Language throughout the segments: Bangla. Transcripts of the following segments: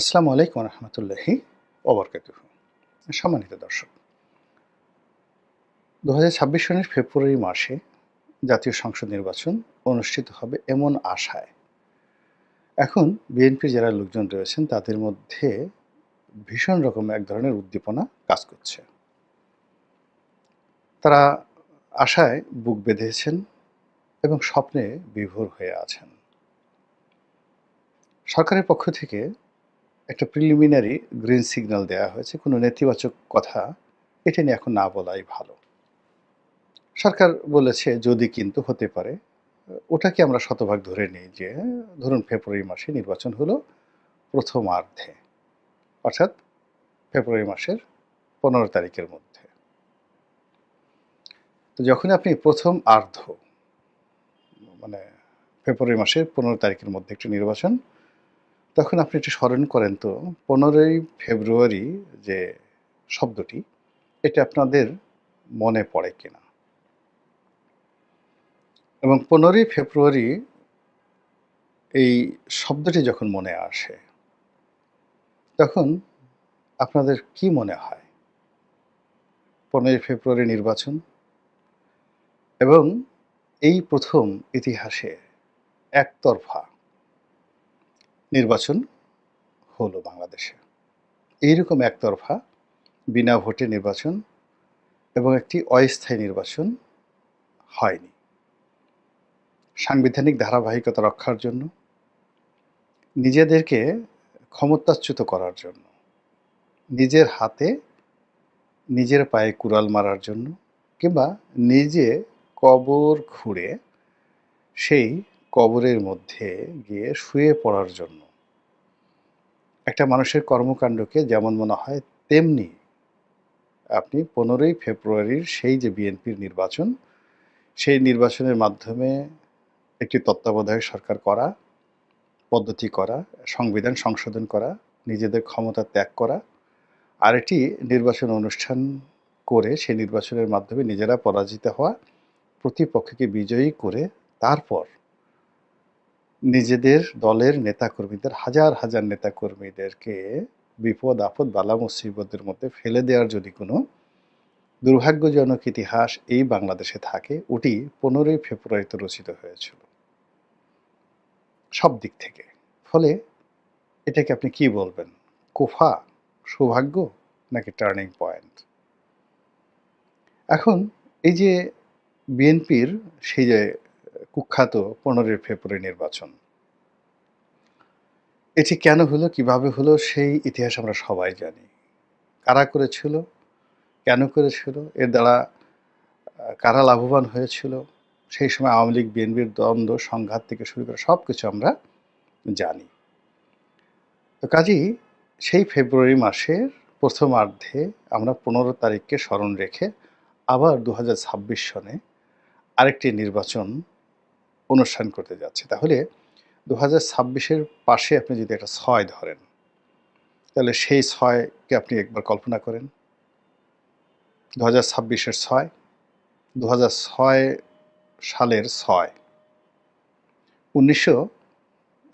আসসালামু আলাইকুম রহমতুল্লাহি ওবরকাতুহ। সম্মানিত দর্শক দু সনের ফেব্রুয়ারি মাসে জাতীয় সংসদ নির্বাচন অনুষ্ঠিত হবে এমন আশায়। এখন বিএনপি যারা লোকজন রয়েছেন, তাদের মধ্যে ভীষণ রকম এক ধরনের উদ্দীপনা কাজ করছে। তারা আশায় বুক বেঁধেছেন এবং স্বপ্নে বিভোর হয়ে আছেন। সরকারের পক্ষ থেকে একটা প্রিলিমিনারি গ্রিন সিগন্যাল দেওয়া হয়েছে, কোনো নেতিবাচক কথা, এটা নিয়ে এখন না বলাই ভালো। সরকার বলেছে যদি কিন্তু হতে পারে, ওটাকে আমরা শতভাগ ধরে নিই যে, ধরুন ফেব্রুয়ারি মাসে নির্বাচন হলো প্রথমার্ধে, অর্থাৎ ফেব্রুয়ারি মাসের পনেরো তারিখের মধ্যে। তো যখন আপনি প্রথম আর্ধ মানে ফেব্রুয়ারি মাসের পনেরো তারিখের মধ্যে একটি নির্বাচন তখন আপনি একটু স্মরণ করেন তো, পনেরোই ফেব্রুয়ারি যে শব্দটি, এটা আপনাদের মনে পড়ে কিনা? এবং পনেরোই ফেব্রুয়ারি এই শব্দটি যখন মনে আসে, তখন আপনাদের কি মনে হয়? পনেরোই ফেব্রুয়ারি নির্বাচন এবং এই প্রথম ইতিহাসে একতরফা নির্বাচন হলো বাংলাদেশে। এইরকম একতরফা বিনা ভোটে নির্বাচন এবং একটি অস্থায়ী নির্বাচন হয়নি। সাংবিধানিক ধারাবাহিকতা রক্ষার জন্য, নিজেদেরকে ক্ষমতাচ্যুত করার জন্য, নিজের হাতে নিজের পায়ে কুড়াল মারার জন্য কিংবা নিজে কবর খুঁড়ে সেই কবরের মধ্যে গিয়ে শুয়ে পড়ার জন্য। একটা মানুষের কর্মকাণ্ডকে যেমন মনে হয়, তেমনি আপনি পনেরোই ফেব্রুয়ারির সেই যে বিএনপির নির্বাচন, সেই নির্বাচনের মাধ্যমে একটি তত্ত্বাবধায়ক সরকার করা, পদ্ধতি করা, সংবিধান সংশোধন করা, নিজেদের ক্ষমতা ত্যাগ করা আর একটি নির্বাচন অনুষ্ঠান করে সেই নির্বাচনের মাধ্যমে নিজেরা পরাজিত হওয়া, প্রতিপক্ষকে বিজয়ী করে তারপর নিজেদের দলের নেতাকর্মীদের, হাজার হাজার নেতাকর্মীদেরকে বিপদ, আপদ, বালা, মুসিবতের মধ্যে ফেলে দেওয়ার যদি কোনো দুর্ভাগ্যজনক ইতিহাস এই বাংলাদেশে থাকে, ওটি পনেরোই ফেব্রুয়ারিতে রচিত হয়েছিল। সব দিক থেকে। ফলে এটাকে আপনি কি বলবেন? কোফা সৌভাগ্য নাকি টার্নিং পয়েন্ট? এখন এই যে বিএনপির সেই যে কুখ্যাত পনেরোই ফেব্রুয়ারি নির্বাচন। এটি কেন হলো, কীভাবে হলো, সেই ইতিহাস আমরা সবাই জানি। কারা করেছিল, কেন করেছিল, এর দ্বারা কারা লাভবান হয়েছিল, সেই সময় আওয়ামী লীগ, বিএনপির দ্বন্দ্ব, সংঘাত থেকে শুরু করে সব কিছু আমরা জানি। তো কাজেই সেই ফেব্রুয়ারি মাসের প্রথমার্ধে আমরা পনেরো তারিখকে স্মরণ রেখে আবার দু হাজার ছাব্বিশ সনে আরেকটি নির্বাচন অনুষ্ঠান করতে যাচ্ছে। তাহলে দু হাজার ছাব্বিশের পাশে আপনি যদি একটা ছয় ধরেন, তাহলে সেই ছয়কে আপনি একবার কল্পনা করেন। দু হাজার ছাব্বিশের ছয় দু হাজার ছয় সালের ছয়, উনিশশো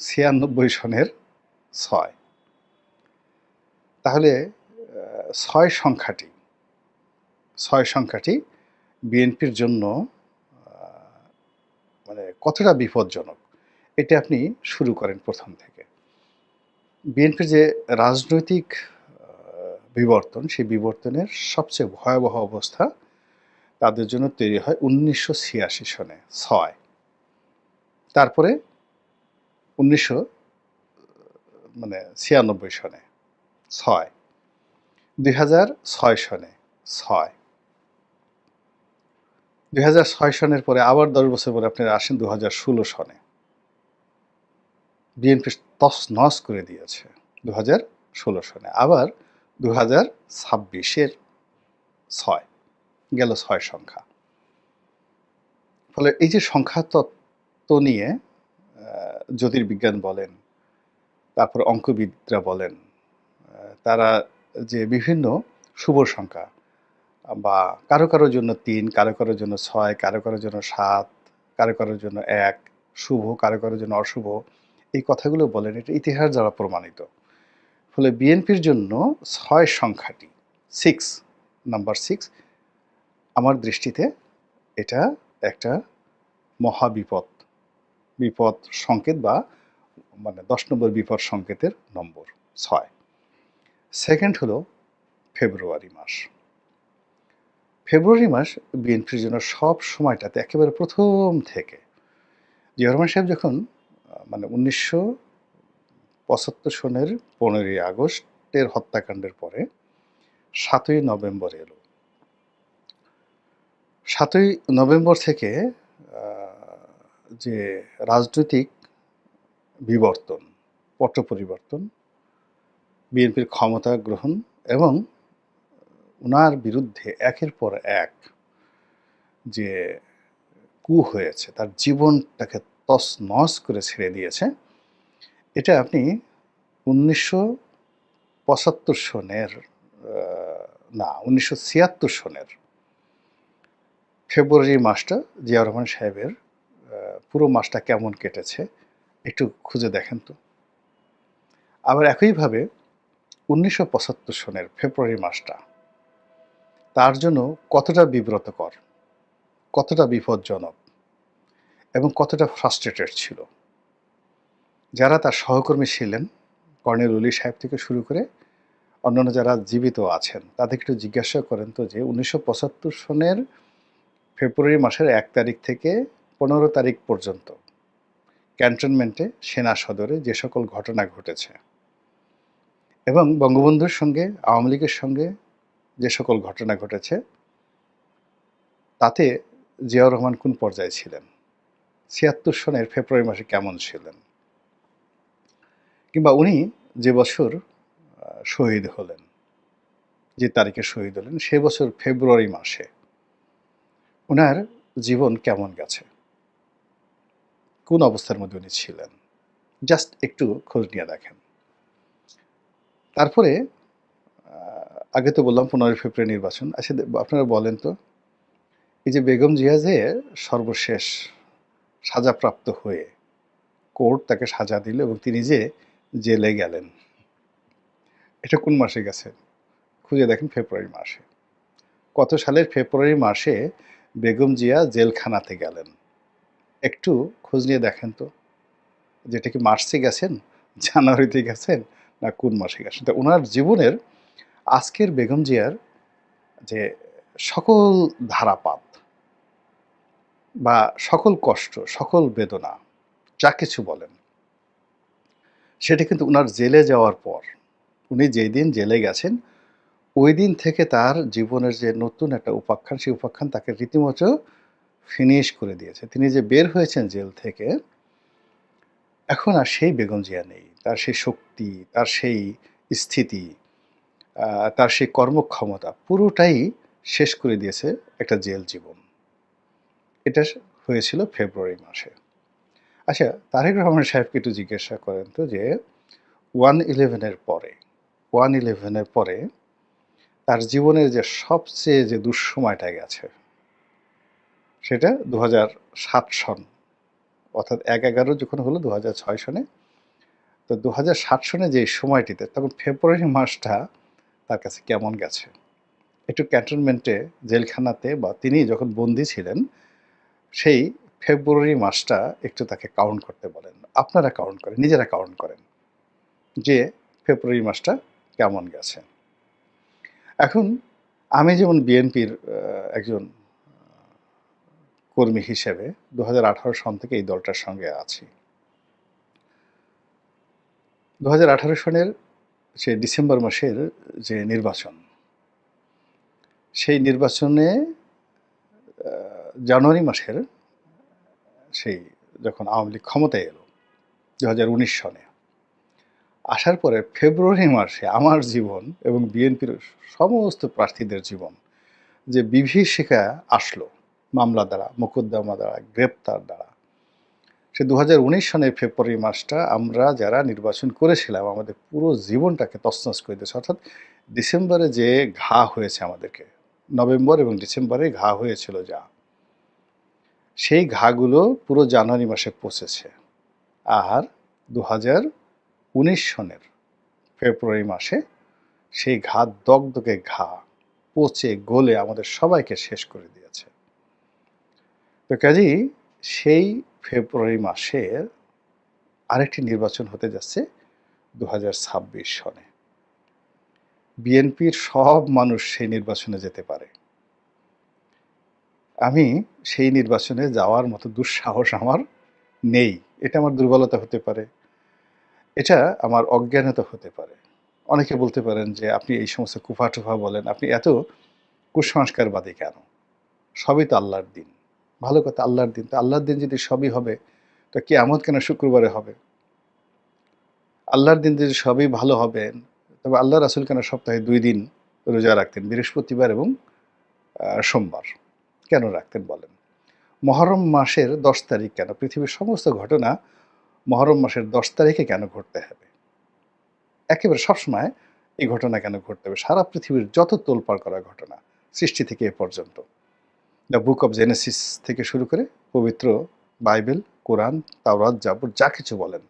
ছিয়ানব্বই সনের ছয়। তাহলে ছয় সংখ্যাটি ছয় সংখ্যাটি বিএনপির জন্য মানে কতটা বিপজ্জনক, এটা আপনি শুরু করেন প্রথম থেকে। বিএনপির যে রাজনৈতিক বিবর্তন, সেই বিবর্তনের সবচেয়ে ভয়াবহ অবস্থা তাদের জন্য তৈরি হয় উনিশশো ছিয়াশি সনে ছয়। তারপরে উনিশশো মানে ছিয়ানব্বই সনে ছয়। দুই হাজার ছয় সনে ছয়। দুই সনের পরে আবার দশ বছর পরে আপনি আসেন দু হাজার ষোলো সনে। বিএনপি তস নস করে দিয়েছে দু হাজার ষোলো সনে। আবার দু হাজার ছাব্বিশের ছয়, গেল ছয় সংখ্যা। ফলে এই যে সংখ্যা তত্ত্ব নিয়ে জ্যোতির্বিজ্ঞান বলেন, তারপর অঙ্কবিদরা বলেন তারা যে বিভিন্ন শুভ সংখ্যা বা কারও কারোর জন্য তিন, কারও কারোর জন্য ছয়, কারও কারোর জন্য সাত, কারও কারোর জন্য এক, শুভ, কারও কারোর জন্য অশুভ, এই কথাগুলো বলেন, এটা ইতিহাস দ্বারা প্রমাণিত। ফলে বিএনপির জন্য ছয় সংখ্যাটি সিক্স নাম্বার সিক্স আমার দৃষ্টিতে এটা একটা মহাবিপদ, বিপদ সংকেত বা মানে দশ নম্বর বিপদ সংকেতের নম্বর, ছয়। সেকেন্ড হলো ফেব্রুয়ারি মাস। ফেব্রুয়ারি মাস বিএনপির জন্য সব সময়টাতে একেবারে প্রথম থেকে। জিয়া রহমান সাহেব যখন মানে উনিশশো পঁচাত্তর সনের পনেরোই আগস্টের হত্যাকাণ্ডের পরে সাতই নভেম্বর এলো। সাতই নভেম্বর থেকে যে রাজনৈতিক বিবর্তন পট পরিবর্তন বিএনপির ক্ষমতা গ্রহণ এবং ওনার বিরুদ্ধে একের পর এক যে কু হয়েছে, তার জীবনটাকে তস নস করে ছেড়ে দিয়েছে, এটা আপনি উনিশশো পঁচাত্তর সনের না, উনিশশো ছিয়াত্তর সনের ফেব্রুয়ারি মাসটা জিয়া রহমান সাহেবের পুরো মাসটা কেমন কেটেছে, একটু খুঁজে দেখেন তো। আবার একইভাবে উনিশশো পঁচাত্তর সনের ফেব্রুয়ারি মাসটা তার জন্য কতটা বিব্রতকর, কতটা বিপজ্জনক এবং কতটা ফ্রাস্ট্রেটেড ছিল। যারা তার সহকর্মী ছিলেন, কর্নেল উলি সাহেব থেকে শুরু করে অন্যান্য যারা জীবিত আছেন, তাদেরকে একটু জিজ্ঞাসা করেন তো যে উনিশশো পঁচাত্তর সনের ফেব্রুয়ারি মাসের এক তারিখ থেকে পনেরো তারিখ পর্যন্ত ক্যান্টনমেন্টে সেনা সদরে যে সকল ঘটনা ঘটেছে এবং বঙ্গবন্ধুর সঙ্গে, আওয়ামী লীগের সঙ্গে যে সকল ঘটনা ঘটেছে, তাতে জিয়াউর রহমান কোন পর্যায়ে ছিলেন? ছিয়াত্তর সনের ফেব্রুয়ারি মাসে কেমন ছিলেন? কিংবা উনি যে বছর শহীদ হলেন, যে তারিখে শহীদ হলেন, সে বছর ফেব্রুয়ারি মাসে ওনার জীবন কেমন গেছে? কোন অবস্থার মধ্যে উনি ছিলেন? জাস্ট একটু খোঁজ নিয়ে দেখেন। তারপরে আগে তো বললাম পনেরোই ফেব্রুয়ারি নির্বাচন। আচ্ছা আপনারা বলেন তো, এই যে বেগম জিয়া যে সর্বশেষ সাজাপ্রাপ্ত হয়ে কোর্ট তাকে সাজা দিল এবং তিনি যে জেলে গেলেন, এটা কোন মাসে গেছে? খুঁজে দেখেন ফেব্রুয়ারি মাসে। কত সালের ফেব্রুয়ারি মাসে বেগম জিয়া জেলখানাতে গেলেন? একটু খোঁজ নিয়ে দেখেন তো, যেটা কি মার্চে গেছেন, জানুয়ারিতে গেছেন, না কোন মাসে গেছেন? তো ওনার জীবনের আজকের বেগম জিয়ার যে সকল ধারাপাত বা সকল কষ্ট, সকল বেদনা, যা কিছু বলেন, সেটা কিন্তু ওনার জেলে যাওয়ার পর, উনি যেই দিন জেলে গেছেন, ওই দিন থেকে তার জীবনের যে নতুন একটা উপাখ্যান, সেই উপাখ্যান তাকে রীতিমতো ফিনিশ করে দিয়েছে। তিনি যে বের হয়েছেন জেল থেকে, এখন আর সেই বেগম জিয়া নেই। তার সেই শক্তি, তার সেই স্থিতি তার সেই কর্মক্ষমতা পুরোটাই শেষ করে দিয়েছে একটা জেল জীবন। এটা হয়েছিল ফেব্রুয়ারি মাসে। আচ্ছা তারেক রহমান সাহেবকে একটু জিজ্ঞাসা করেন তো যে, ওয়ান ইলেভেনের পরে, ওয়ান ইলেভেনের পরে তার জীবনের যে সবচেয়ে যে দুঃসময়টা গেছে, সেটা দু হাজার সাত সন, অর্থাৎ এক এগারো যখন হলো দু হাজার ছয় সনে, তো দু হাজার সাত সনে যে সময়টিতে, তখন ফেব্রুয়ারি মাসটা তার কাছে কেমন গেছে? একটু ক্যান্টনমেন্টে, জেলখানাতে বা তিনি যখন বন্দি ছিলেন, সেই ফেব্রুয়ারি মাসটা একটু তাকে কাউন্ট করতে বলেন। আপনারা কাউন্ট করেন, নিজেরা কাউন্ট করেন যে ফেব্রুয়ারি মাসটা কেমন গেছে। এখন আমি যেমন বিএনপির একজন কর্মী হিসেবে দু হাজার আঠারো সন থেকে এই দলটার সঙ্গে আছি। দু হাজার আঠারো সনের সে ডিসেম্বর মাসের যে নির্বাচন, সেই নির্বাচনে জানুয়ারি মাসের সেই যখন আওয়ামী লীগ ক্ষমতায় এলো দু হাজার উনিশ সনে, আসার পরে ফেব্রুয়ারি মাসে আমার জীবন এবং বিএনপির সমস্ত প্রার্থীদের জীবন যে বিভীষিকা আসলো, মামলা দ্বারা, মোকদ্দমা দ্বারা, গ্রেপ্তার দ্বারা সে দু সনের ফেব্রুয়ারি মাসটা আমরা যারা নির্বাচন করেছিলাম, আমাদের পুরো জীবনটাকে তছনছ করে দিয়েছে। অর্থাৎ ডিসেম্বরে যে ঘা হয়েছে আমাদেরকে, নভেম্বর এবং ডিসেম্বরে ঘা হয়েছিল যা, সেই ঘাগুলো পুরো জানুয়ারি মাসে পৌঁছেছে। আর দু হাজার উনিশ সনের ফেব্রুয়ারি মাসে সেই ঘা, দগদগে ঘা পচে গলে আমাদের সবাইকে শেষ করে দিয়েছে। তো কাজেই সেই ফেব্রুয়ারি মাসের আরেকটি নির্বাচন হতে যাচ্ছে দু হাজার ছাব্বিশ সনে। বিএনপির সব মানুষ সেই নির্বাচনে যেতে পারে। আমি সেই নির্বাচনে যাওয়ার মতো দুঃসাহস আমার নেই। এটা আমার দুর্বলতা হতে পারে। এটা আমার অজ্ঞানতা হতে পারে। অনেকে বলতে পারেন যে, আপনি এই সমস্ত কুফা টুফা বলেন, আপনি এত কুসংস্কারবাদী কেন? সবই তো আল্লাহর দিন। ভালো কথা, আল্লাহর দিন। তো আল্লাহর দিন যদি সবই হবে, তো কেয়ামত কেন শুক্রবারে হবে? আল্লাহর দিন যদি সবই ভালো হবে, তবে আল্লাহ রাসুল কেন সপ্তাহে দুই দিন রোজা রাখতেন? বৃহস্পতিবার এবং সোমবার। কেন রাখতেন বলেন? মহরম মাসের দশ তারিখ কেন? পৃথিবীর সমস্ত ঘটনা মহরম মাসের দশ তারিখে কেন ঘটতে হবে? একেবারে সবসময় এই ঘটনা কেন ঘটতে হবে? সারা পৃথিবীর যত তোলপাড় করা ঘটনা, সৃষ্টি থেকে এ পর্যন্ত। দ্য বুক অফ জেনেসিস থেকে শুরু করে পবিত্র বাইবেল, কোরআন, তাওরাত, জাবুর, যা কিছু বলেন।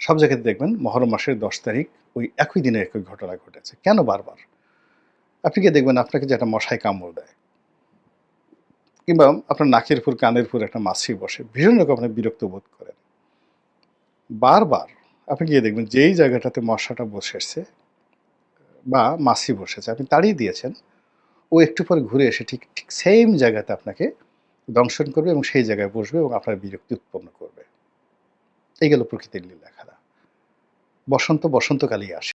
সব জায়গাতে দেখবেন মহরম মাসের দশ তারিখ ওই একই দিনে একই ঘটনা ঘটেছে। কেন বারবার? আপনি কি দেখবেন আপনাকে যে একটা মশায় কামড় দেয়। কিংবা আপনার নাকের ফুল, কানের ফুল একটা মাছি বসে। ভীষণ রকম আপনি বিরক্ত বোধ করেন। বারবার আপনি গিয়ে দেখবেন যেই জায়গাটাতে মশাটা বসেছে বা মাছি বসেছে, আপনি তাড়িয়ে দিয়েছেন ও একটু পর ঘুরে এসে ঠিক ঠিক সেম জায়গাতে আপনাকে দংশন করবে এবং সেই জায়গায় বসবে এবং আপনার বিরক্তি উৎপন্ন করবে। এই গেল প্রকৃতির লীলা খেলা বসন্ত, বসন্তকালেই আসে।